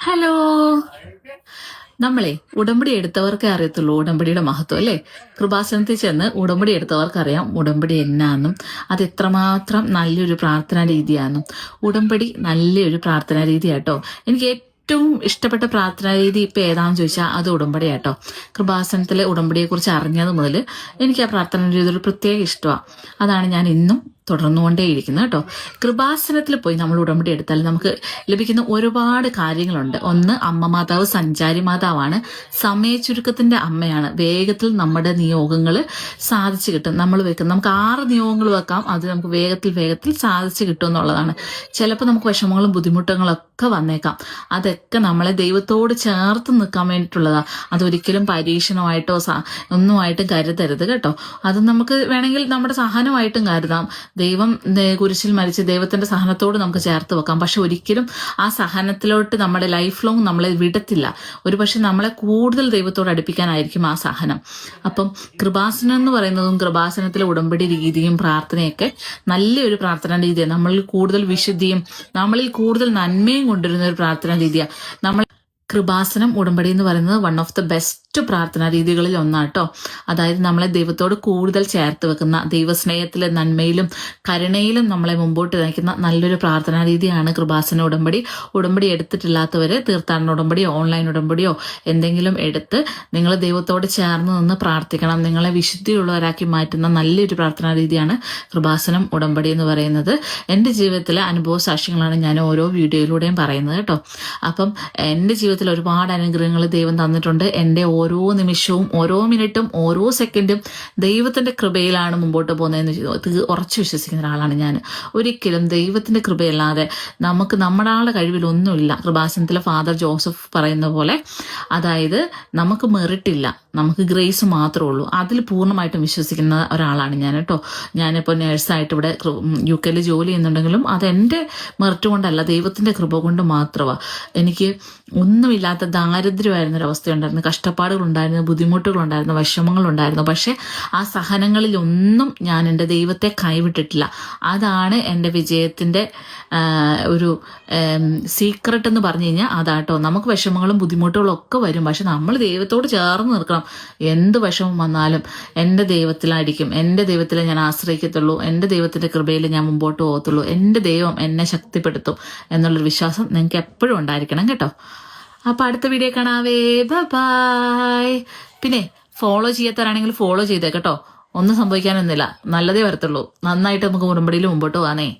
Hello. നമ്മളെ ഉടമ്പടി എടുത്തവർക്കേ അറിയത്തുള്ളൂ ഉടമ്പടിയുടെ മഹത്വം അല്ലേ? കൃപാസനത്തിൽ ചെന്ന് ഉടമ്പടി എടുത്തവർക്കറിയാം ഉടമ്പടി എന്നാന്നും അത് എത്രമാത്രം നല്ലൊരു പ്രാർത്ഥനാ രീതിയാണെന്നും ഉടമ്പടി നല്ലൊരു പ്രാർത്ഥനാ രീതിയാട്ടോ. എനിക്ക് ഏറ്റവും ഇഷ്ടപ്പെട്ട പ്രാർത്ഥനാ രീതി ഇപ്പൊ ഏതാണെന്ന് ചോദിച്ചാൽ അത് ഉടമ്പടിയാട്ടോ. കൃപാസനത്തിലെ ഉടമ്പടിയെ കുറിച്ച് അറിഞ്ഞത് മുതൽ എനിക്ക് ആ പ്രാർത്ഥനാ രീതി പ്രത്യേക ഇഷ്ടമാണ് അതാണ് ഞാൻ ഇന്നും തുടർന്നുകൊണ്ടേയിരിക്കുന്നത് കേട്ടോ. കൃപാസനത്തിൽ പോയി നമ്മൾ ഉടമ്പടി എടുത്താൽ നമുക്ക് ലഭിക്കുന്ന ഒരുപാട് കാര്യങ്ങളുണ്ട്. ഒന്ന് അമ്മ മാതാവ് സഞ്ചാരി മാതാവാണ്. സമയ ചുരുക്കത്തിന്റെ അമ്മയാണ്. വേഗത്തിൽ നമ്മുടെ നിയോഗങ്ങൾ സാധിച്ചു കിട്ടും. നമ്മൾ വെക്കും നമുക്ക് ആറ് നിയോഗങ്ങൾ വെക്കാം. അത് നമുക്ക് വേഗത്തിൽ വേഗത്തിൽ സാധിച്ചു കിട്ടും എന്നുള്ളതാണ്. ചിലപ്പോൾ നമുക്ക് വിഷമങ്ങളും ബുദ്ധിമുട്ടുകളും ഒക്കെ വന്നേക്കാം. അതൊക്കെ നമ്മളെ ദൈവത്തോട് ചേർത്ത് നിൽക്കാൻ വേണ്ടിയിട്ടുള്ളതാണ് അതൊരിക്കലും പരീക്ഷണമായിട്ടോ ഒന്നുമായിട്ടും കരുതരുത് കേട്ടോ. അത് നമുക്ക് വേണമെങ്കിൽ നമ്മുടെ സഹനമായിട്ടും കരുതാം. ദൈവം കുരിശിൽ മരിച്ച് ദൈവത്തിന്റെ സഹനത്തോട് നമുക്ക് ചേർത്ത് വെക്കാം. പക്ഷെ ഒരിക്കലും ആ സഹനത്തിലോട്ട് നമ്മുടെ ലൈഫ് ലോങ് നമ്മളെ വിടത്തില്ല. ഒരു പക്ഷെ നമ്മളെ കൂടുതൽ ദൈവത്തോട് അടുപ്പിക്കാനായിരിക്കും ആ സഹനം. അപ്പം കൃപാസനം എന്ന് പറയുന്നതും കൃപാസനത്തിലെ ഉടമ്പടി രീതിയും പ്രാർത്ഥനയൊക്കെ നല്ലൊരു പ്രാർത്ഥനാ രീതിയാണ് നമ്മളിൽ കൂടുതൽ വിശുദ്ധിയും നമ്മളിൽ കൂടുതൽ നന്മയും കൊണ്ടുവരുന്ന ഒരു പ്രാർത്ഥനാ രീതിയാണ് നമ്മൾ കൃപാസനം ഉടമ്പടി എന്ന് പറയുന്നത് വൺ ഓഫ് ദ ബെസ്റ്റ് പ്രാർത്ഥനാ രീതികളിൽ ഒന്നാട്ടോ. അതായത് നമ്മളെ ദൈവത്തോട് കൂടുതൽ ചേർത്ത് വെക്കുന്ന ദൈവസ്നേഹത്തിലെ നന്മയിലും കരുണയിലും നമ്മളെ മുമ്പോട്ട് നയിക്കുന്ന നല്ലൊരു പ്രാർത്ഥനാ രീതിയാണ് കൃപാസന ഉടമ്പടി. ഉടമ്പടി എടുത്തിട്ടില്ലാത്തവരെ തീർത്ഥാടന ഉടമ്പടിയോ ഓൺലൈൻ ഉടമ്പടിയോ എന്തെങ്കിലും എടുത്ത് നിങ്ങൾ ദൈവത്തോട് ചേർന്ന് നിന്ന് പ്രാർത്ഥിക്കണം. നിങ്ങളെ വിശുദ്ധിയുള്ളവരാക്കി മാറ്റുന്ന നല്ലൊരു പ്രാർത്ഥനാ രീതിയാണ് കൃപാസനം ഉടമ്പടി എന്ന് പറയുന്നത്. എന്റെ ജീവിതത്തിലെ അനുഭവ സാക്ഷ്യങ്ങളാണ് ഞാൻ ഓരോ വീഡിയോയിലൂടെയും പറയുന്നത് കേട്ടോ. അപ്പം എന്റെ ജീവിതത്തിൽ ഒരുപാട് അനുഗ്രഹങ്ങൾ ദൈവം തന്നിട്ടുണ്ട്. എന്റെ ഓരോ നിമിഷവും ഓരോ മിനിറ്റും ഓരോ സെക്കൻഡും ദൈവത്തിന്റെ കൃപയിലാണ് മുമ്പോട്ട് പോകുന്നതെന്ന് ഉറച്ചു വിശ്വസിക്കുന്ന ഒരാളാണ് ഞാൻ. ഒരിക്കലും ദൈവത്തിന്റെ കൃപയല്ലാതെ നമുക്ക് നമ്മുടെ ആളുടെ കഴിവിലൊന്നുമില്ല കൃപാസനത്തിലെ ഫാദർ ജോസഫ് പറയുന്ന പോലെ അതായത് നമുക്ക് മെറിറ്റില്ല നമുക്ക് ഗ്രേസ് മാത്രമേ ഉള്ളൂ. അതിൽ പൂർണമായിട്ടും വിശ്വസിക്കുന്ന ഒരാളാണ് ഞാൻ കേട്ടോ. ഞാനിപ്പോൾ നേഴ്സായിട്ട് ഇവിടെ യു കെയിൽ ജോലി ചെയ്യുന്നുണ്ടെങ്കിലും അതെന്റെ മെറിറ്റ് കൊണ്ടല്ല ദൈവത്തിന്റെ കൃപ കൊണ്ട് മാത്രമാണ് എനിക്ക് ഒന്നുമില്ലാത്ത ദാരിദ്ര്യമായിരുന്നൊരവസ്ഥയുണ്ടായിരുന്നു. കഷ്ടപ്പാട് കഷ്ടപ്പാടുകളുണ്ടായിരുന്നു ബുദ്ധിമുട്ടുകളുണ്ടായിരുന്നു വിഷമങ്ങളുണ്ടായിരുന്നു. പക്ഷേ ആ സഹനങ്ങളിലൊന്നും ഞാൻ എന്റെ ദൈവത്തെ കൈവിട്ടിട്ടില്ല. അതാണ് എന്റെ വിജയത്തിന്റെ ഒരു സീക്രട്ട് എന്ന് പറഞ്ഞു കഴിഞ്ഞാൽ അതാട്ടോ. നമുക്ക് വിഷമങ്ങളും ബുദ്ധിമുട്ടുകളും ഒക്കെ വരും. പക്ഷെ നമ്മൾ ദൈവത്തോട് ചേർന്ന് നിൽക്കണം. എന്ത് വിഷമം വന്നാലും എന്റെ ദൈവത്തിലായിരിക്കും. എന്റെ ദൈവത്തിലെ ഞാൻ ആശ്രയിക്കത്തുള്ളൂ. എന്റെ ദൈവത്തിന്റെ കൃപയിൽ ഞാൻ മുമ്പോട്ട് പോകത്തുള്ളൂ. എന്റെ ദൈവം എന്നെ ശക്തിപ്പെടുത്തും. എന്നുള്ളൊരു വിശ്വാസം നിങ്ങൾക്ക് എപ്പോഴും ഉണ്ടായിരിക്കണം കേട്ടോ. അപ്പൊ അടുത്ത വീഡിയോ കാണാവേ. ബൈ പിന്നെ ഫോളോ ചെയ്യാത്തവരാണെങ്കിൽ ഫോളോ ചെയ്തേ കേട്ടോ ഒന്നും സംഭവിക്കാനൊന്നുമില്ല. നല്ലതേ വരത്തുള്ളൂ. നന്നായിട്ട് നമുക്ക് ഉടമ്പടിയിൽ മുമ്പോട്ട് പോകാനേ.